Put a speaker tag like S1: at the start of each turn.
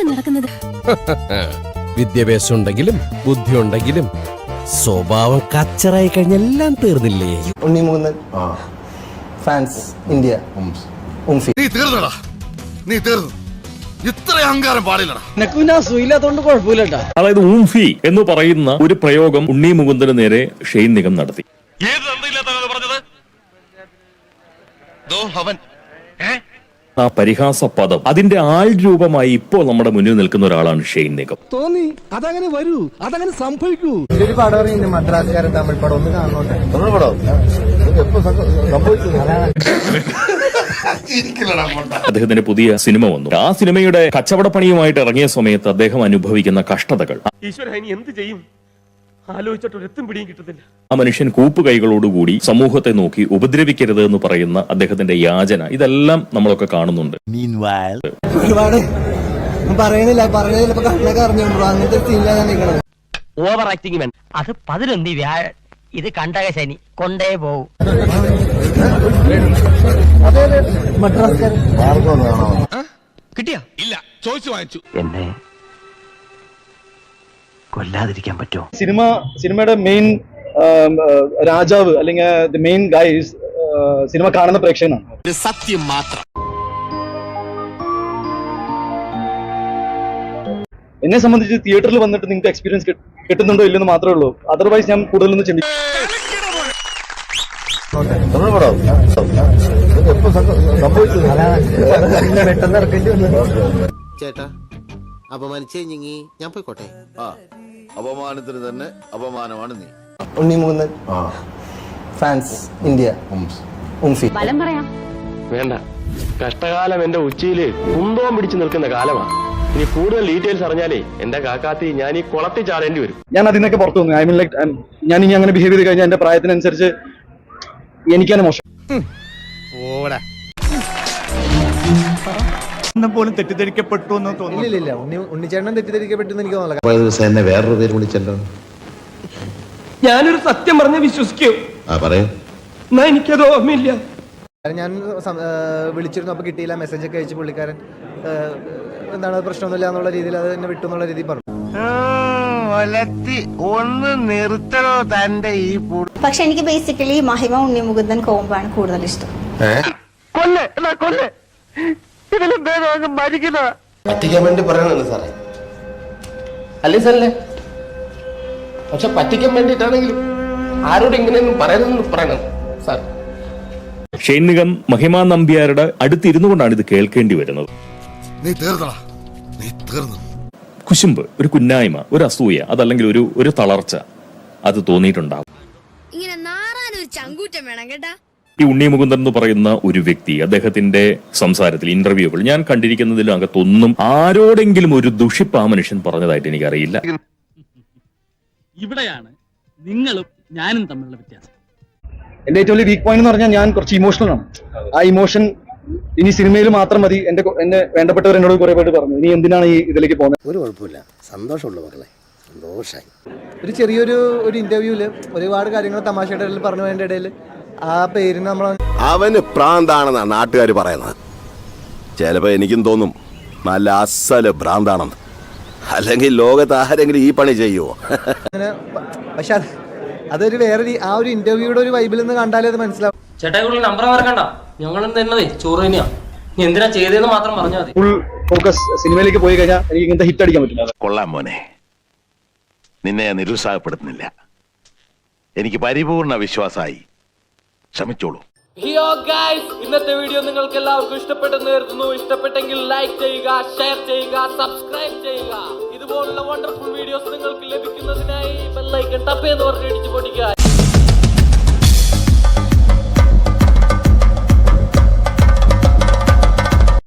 S1: എന്താ നടക്കുന്നത്?
S2: വിദ്യാഭ്യാസം ഉണ്ടെങ്കിലും ബുദ്ധി ഉണ്ടെങ്കിലും സ്വഭാവം കച്ചറായി കഴിഞ്ഞെല്ലാം തീർന്നില്ലേ?
S3: Unni Mukundan fans India. ഉംഫി.
S4: നീ തീർന്നടാ. നീ തീർന്നു. ഇത്ര അഹങ്കാരം പാടില്ലടാ.
S5: അതായത് ഊംഫി എന്ന് പറയുന്ന ഒരു പ്രയോഗം ഉണ്ണി മുകുന്ദന് നേരെ ഷെയ്ൻ നിഗം നടത്തി.
S4: ഏത് പറഞ്ഞത്? അവൻ.
S5: ആ പരിഹാസ പദം അതിന്റെ ആൾ രൂപമായി ഇപ്പോൾ നമ്മുടെ മുന്നിൽ നിൽക്കുന്ന ഒരാളാണ് ഷെയ്ൻ നിഗം.
S6: തോന്നി. അതങ്ങനെ വരൂ. അതങ്ങനെ സംഭവിക്കൂ.
S3: ഒരു പടം മദ്രാസുകാരൻ തമിഴ് പടം? ഒന്ന് കാണോട്ടെ
S5: അദ്ദേഹത്തിന്റെ പുതിയ സിനിമ വന്നു. ആ സിനിമയുടെ കച്ചവട പണിയുമായിട്ട് ഇറങ്ങിയ സമയത്ത് അദ്ദേഹം അനുഭവിക്കുന്ന കഷ്ടതകൾ.
S7: ഈശ്വര എന്ത് ചെയ്യും? ആലോചിച്ചിട്ട് പിടിയും കിട്ടുന്നില്ല.
S5: ആ മനുഷ്യൻ കൂപ്പുകൈകളോടുകൂടി സമൂഹത്തെ നോക്കി ഉപദ്രവിക്കരുത് എന്ന് പറയുന്ന അദ്ദേഹത്തിന്റെ യാചന ഇതെല്ലാം നമ്മളൊക്കെ കാണുന്നുണ്ട്.
S3: ഒരുപാട് പറയുന്നില്ല പറയുന്നില്ല ഇപ്പൊ കണ്ണൊക്കെ അറിഞ്ഞോണ്ടോ അങ്ങനത്തെ സീനിലാണ് നിൽക്കണത്
S8: ഓവർ ആക്ടിങ് അത് പതിനൊന്നി വ്യാഴ ഇത് കണ്ടക ശനി. കൊണ്ടേ പോവും.
S3: മദ്രാസുകാരൻ
S7: കിട്ടിയാ? ഇല്ല ചോദിച്ചു വാങ്ങിച്ചു.
S8: എന്നെ കൊല്ലാതിരിക്കാൻ പറ്റുമോ?
S6: സിനിമ സിനിമയുടെ മെയിൻ രാജാവ് അല്ലെങ്കിൽ മെയിൻ ഗൈസ് സിനിമ കാണുന്ന പ്രേക്ഷകനാണ്
S4: സത്യം മാത്രം.
S6: എന്നെ സംബന്ധിച്ച് തിയേറ്ററിൽ വന്നിട്ട് നിങ്ങൾക്ക് എക്സ്പീരിയൻസ് കിട്ടുന്നുണ്ടോ ഇല്ലെന്ന് മാത്രമേ ഉള്ളൂ. അതർവൈസ് ഞാൻ കൂടുതലൊന്നും ചിന്തിക്കും
S9: ചേട്ടാ അപമാനിച്ചേ ഞാൻ പോയിക്കോട്ടെ?
S4: ആ. അപമാനത്തിന് തന്നെ അപമാനമാണ് നീ.
S3: Unni Mukundan fans India.
S1: പറയാം.
S7: വേണ്ട. കഷ്ടകാലം എന്റെ ഉച്ചയിൽ കുന്തവും പിടിച്ചു നിൽക്കുന്ന കാലമാണ്. ഇനി കൂടുതൽ ഡീറ്റെയിൽസ് അറിഞ്ഞാലേ എന്റെ കാക്കാത്തി ഞാൻ ഈ കുളത്തിൽ ചാടേണ്ടി വരും.
S6: ഞാൻ അതിൽ നിന്നൊക്കെ പുറത്തു വന്നു. ഐ മീൻ ലൈക് ഞാൻ ഇനി അങ്ങനെ ബിഹേവ് ചെയ്ത് കഴിഞ്ഞാൽ എന്റെ പ്രായത്തിനനുസരിച്ച് എനിക്കാണ് മോശം.
S10: പോലും തെറ്റിദ്ധരിക്കപ്പെട്ടു എന്ന് തോന്നുന്നു.
S3: ഇല്ല ഇല്ല ഉണ്ണി ഉണ്ണിച്ചേട്ടൻ തെറ്റിദ്ധരിക്കപ്പെട്ടു എനിക്ക് തോന്നുന്നില്ല.
S9: ദിവസം എന്നെ വേറൊരു പേര് വിളിച്ചല്ലോ.
S7: ഞാനൊരു സത്യം പറഞ്ഞ് വിശ്വസിക്കൂ.
S9: ആ പറയൂ.
S7: എന്നാ എനിക്കത് ഓർമ്മയില്ല.
S3: ഞാൻ സം- ആ, വിളിച്ചിരുന്നു അപ്പൊ കിട്ടിയില്ല. മെസ്സേജ് ഒക്കെ അയച്ചു പുള്ളിക്കാരൻ. ആ, എന്താണ് പ്രശ്നമൊന്നുമില്ല എന്നുള്ള രീതിയിൽ അത് എന്നെ വിട്ടു എന്നുള്ള രീതിയിൽ പറഞ്ഞു.
S9: ഒന്ന് നിർത്തണോ തന്റെ ഈ
S1: പക്ഷെ എനിക്ക് ബേസിക്കലി മഹിമ ഉണ്ണിമുകുന്ദൻ കോമ്പാണ് കൂടുതൽ ഇഷ്ടം.
S7: കൊല്ലേ കൊല്ലെ. ഇതിലും ഭേദം അങ്ങ് മരിക്കുന്ന
S9: പറ്റിക്കാൻ വേണ്ടി പറയണല്ലോ സാറേ. അല്ലേ സാറല്ലേ പക്ഷെ പറ്റിക്കാൻ വേണ്ടിയിട്ടാണെങ്കിലും ആരോട് ഇങ്ങനെയൊന്നും പറയണമെന്ന് പറയണം സാർ.
S5: നിഗം മഹിമ നമ്പ്യാരുടെ അടുത്തിരുന്നു കൊണ്ടാണ് ഇത് കേൾക്കേണ്ടി വരുന്നത്.
S4: നീ തീർന്നടാ. നീ തീർന്നു.
S5: കുശുമ്പ് ഒരു കുന്നായ്മ ഒരു അസൂയ അതല്ലെങ്കിൽ ഒരു ഒരു തളർച്ച. അത് തോന്നിയിട്ടുണ്ടാവും.
S1: ഇങ്ങനെ നാറാനൊരു ചങ്കൂറ്റം വേണം കേട്ടാ.
S5: ഈ ഉണ്ണി മുകുന്ദൻ എന്ന് പറയുന്ന ഒരു വ്യക്തി അദ്ദേഹത്തിന്റെ സംസാരത്തിൽ ഇന്റർവ്യൂകൾ ഞാൻ കണ്ടിരിക്കുന്നതിലും അകത്തൊന്നും ആരോടെങ്കിലും ഒരു ദുഷിപ്പ് ആ മനുഷ്യൻ പറഞ്ഞതായിട്ട് എനിക്കറിയില്ല.
S10: ഇവിടെയാണ് നിങ്ങളും ഞാനും തമ്മിലുള്ള വ്യത്യാസം.
S6: എന്റെ ഏറ്റവും വലിയ വീക്ക് പോയിന്റ് എന്ന് പറഞ്ഞാൽ ഞാൻ കുറച്ച് ഇമോഷണൽ ആണ്. ആ ഇമോഷൻ ഇനി സിനിമയിൽ മാത്രം മതി. എന്റെ എന്നെ വേണ്ടപ്പെട്ടവർ എന്നോട് കുറെ പേര് പറഞ്ഞു. ഇനി എന്തിനാണ് ഈ ഇതിലേക്ക് പോകുന്നത്?
S9: ഒരു കുഴപ്പമില്ല. സന്തോഷമുള്ള മക്കളെ. സന്തോഷായി.
S3: ഒരു ചെറിയൊരു ഒരു ഇന്റർവ്യൂൽ ഒരുപാട് കാര്യങ്ങൾ തമാശയുടെ ഇടയിൽ പറഞ്ഞു വേണ്ട ഇടയിൽ ആ പേരിന് നമ്മൾ
S4: അവന് പ്രാന്താണെന്നാണ് നാട്ടുകാർ പറയുന്നത്. ചിലപ്പോ എനിക്കും തോന്നും നല്ല അസൽ ഭ്രാന്താണെന്ന്. അല്ലെങ്കിൽ ലോകത്ത് ആരെങ്കിലും ഈ പണി ചെയ്യുമോ
S3: അങ്ങനെ പക്ഷെ അത് അതൊരു വേറെ ആ ഒരു ഇന്റർവ്യൂയുടെ ഒരു വൈബിൽ നിന്ന് കണ്ടാലേ അത് മനസ്സിലാവും.
S8: ചേട്ടാ നമ്പർ മറക്കണ്ട. ഞങ്ങൾ തന്നതേ ചോറ് തന്നെയാ. നീ എന്തിനാ ചെയ്തതെന്ന് മാത്രം പറഞ്ഞാൽ മതി.
S6: ഫുൾ ഫോക്കസ് സിനിമയിലേക്ക് പോയി കഴിഞ്ഞാൽ എനിക്ക് ഇങ്ങനത്തെ ഹിറ്റ് അടിക്കാൻ പറ്റില്ല.
S4: കൊള്ളാം മോനെ. നിന്നെ ഞാൻ നിരുത്സാഹപ്പെടുത്തുന്നില്ല. എനിക്ക് പരിപൂർണ വിശ്വാസമായി. ശ്രമിച്ചോളൂ.
S8: ഹിയോ ഗൈസ് ഇന്നത്തെ വീഡിയോ നിങ്ങൾക്ക് എല്ലാവർക്കും ഇഷ്ടപ്പെട്ടെന്ന് കരുതുന്നു. ഇഷ്ടപ്പെട്ടെങ്കിൽ ലൈക്ക് ചെയ്യുക ഷെയർ ചെയ്യുക സബ്സ്ക്രൈബ് ചെയ്യുക. ഇതുപോലുള്ള വണ്ടർഫുൾ വീഡിയോസ് നിങ്ങൾക്ക് ലഭിക്കുന്നതിനായി ബെല്ലൈക്കൺ ടപ്പ് എന്ന് പറഞ്ഞിട്ട്